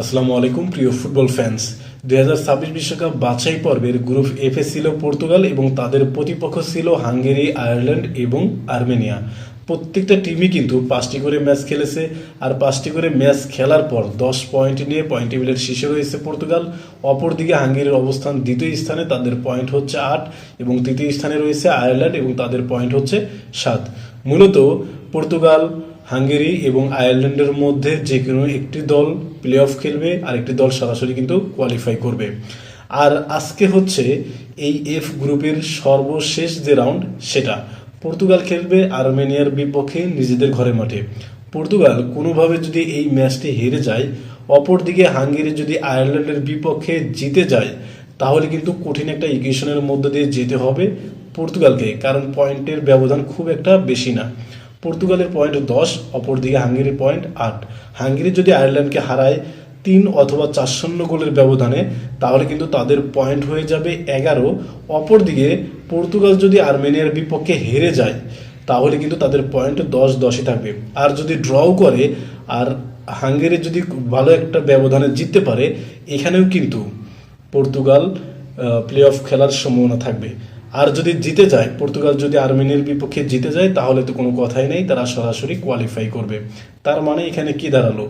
আসসালামু আলাইকুম, প্রিয় ফুটবল ফ্যান্স দুই হাজার ছাব্বিশ বিশ্বকাপ বাছাই পর্বের গ্রুপ এফে ছিল পর্তুগাল এবং তাদের প্রতিপক্ষ ছিল হাঙ্গেরি, আয়ারল্যান্ড এবং আর্মেনিয়া। প্রত্যেকটা টিমই কিন্তু পাঁচটি করে ম্যাচ খেলেছে আর পাঁচটি করে ম্যাচ খেলার পর দশ পয়েন্ট নিয়ে পয়েন্ট টেবিলের শীর্ষে রয়েছে পর্তুগাল। অপরদিকে হাঙ্গেরির অবস্থান দ্বিতীয় স্থানে, তাদের পয়েন্ট হচ্ছে আট এবং তৃতীয় স্থানে রয়েছে আয়ারল্যান্ড এবং তাদের পয়েন্ট হচ্ছে সাত। মূলত পর্তুগাল হাঙ্গেরি এবং আয়ারল্যান্ডের মধ্যে যে কোনো একটি দল প্লে অফ খেলবে আর একটি দল সরাসরি কিন্তু কোয়ালিফাই করবে। আর আজকে হচ্ছে এই এফ গ্রুপের সর্বশেষ যে রাউন্ড সেটা পর্তুগাল খেলবে আর্মেনিয়ার বিপক্ষে নিজেদের ঘরে মাঠে। পর্তুগাল কোনোভাবে যদি এই ম্যাচটি হেরে যায়, অপরদিকে হাঙ্গেরি যদি আয়ারল্যান্ডের বিপক্ষে জিতে যায়, তাহলে কিন্তু কঠিন একটা ইকুয়েশনের মধ্য দিয়ে যেতে হবে পর্তুগালকে, কারণ পয়েন্টের ব্যবধান খুব একটা বেশি না। পর্তুগালের পয়েন্ট দশ, অপরদিকে হাঙ্গেরির পয়েন্ট আট। হাঙ্গেরি যদি আয়ারল্যান্ডকে হারায় তিন অথবা চার শূন্য গোলের ব্যবধানে, তাহলে কিন্তু তাদের পয়েন্ট হয়ে যাবে এগারো। অপরদিকে পর্তুগাল যদি আর্মেনিয়ার বিপক্ষে হেরে যায়, তাহলে কিন্তু তাদের পয়েন্ট দশ, দশই থাকবে। আর যদি ড্রও করে, আর হাঙ্গেরি যদি ভালো একটা ব্যবধানে জিততে পারে, এখানেও কিন্তু পর্তুগাল প্লে অফ খেলার সম্ভাবনা থাকবে। আর যদি জিতে যায়, পর্তুগাল যদি আর্মেনিয়ার বিপক্ষে জিতে যায়, তাহলে তো কোনো কথাই নেই, তারা সরাসরি কোয়ালিফাই করবে। তার মানে এখানে কি দাঁড়াল?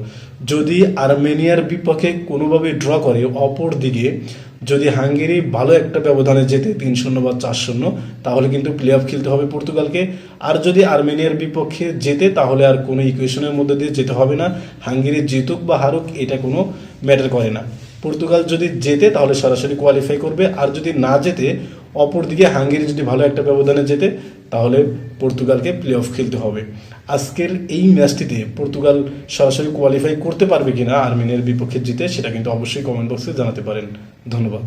যদি আর্মেনিয়ার বিপক্ষে কোনোভাবে ড্র করে, অপর দিকে যদি হাঙ্গেরি ভালো একটা ব্যবধানে যেতে তিন শূন্য বা চার শূন্য, তাহলে কিন্তু প্লে অফ খেলতে হবে পর্তুগালকে। আর যদি আর্মেনিয়ার বিপক্ষে যেতে তাহলে আর কোনো ইকুয়েশনের মধ্যে দিয়ে যেতে হবে না। হাঙ্গেরি জিতুক বা হারুক, এটা কোনো ম্যাটার করে না। পর্তুগাল যদি জেতে, তাহলে সরাসরি কোয়ালিফাই করবে। আর যদি না জেতে অপরদিকে হাঙ্গেরি যদি ভালো একটা ব্যবধানে যেতে তাহলে পর্তুগালকে প্লে অফ খেলতে হবে। আজকের এই ম্যাচটিতে পর্তুগাল সরাসরি কোয়ালিফাই করতে পারবে কিনা আর্মেনিয়ার বিপক্ষে জিতে, সেটা কিন্তু অবশ্যই কমেন্ট বক্সে জানাতে পারেন। ধন্যবাদ।